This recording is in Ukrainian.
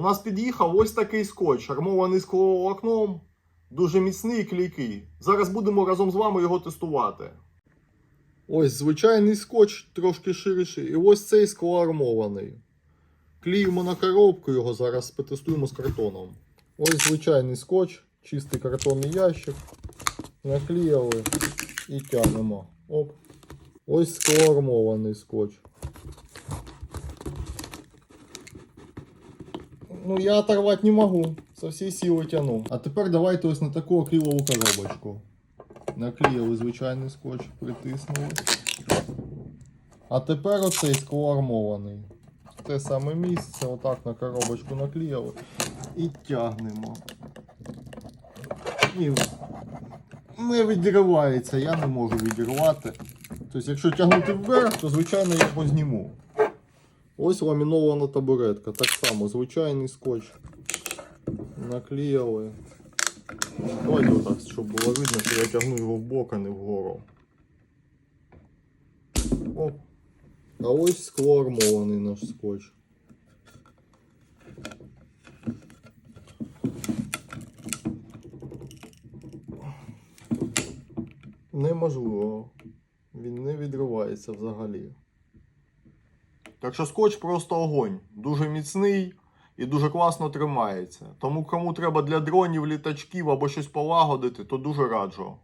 У нас під'їхав ось такий скотч, армований скловолокном, дуже міцний і клейкий. Зараз будемо разом з вами його тестувати. Ось звичайний скотч, трошки ширший, і ось цей склоармований. Кліємо на коробку його зараз потестуємо з картоном. Ось звичайний скотч, чистий картонний ящик. Наклеїли і тягнемо. Оп. Ось склоармований скотч. Ну, я оторвать не могу. Со всей силы тяну. А тепер давайте ось на таку акрилову коробочку. Наклеїли звичайний скотч, притиснули. А тепер оцей склоармований. Те саме місце, отак на коробочку наклеїли. І тягнемо. І не відривається, я не можу відірвати. Тобто, якщо тягнути вверх, то звичайно я позніму. Ось ламінована табуретка. Так само, звичайний скотч. Наклеїли. Давайте отак, щоб було видно, що я тягну його в бок, а не вгору. Оп. А ось склоармований наш скотч. Неможливо. Він не відривається взагалі. Так що скотч просто огонь. Дуже міцний і дуже класно тримається. Тому кому треба для дронів, літачків або щось полагодити, то дуже раджу.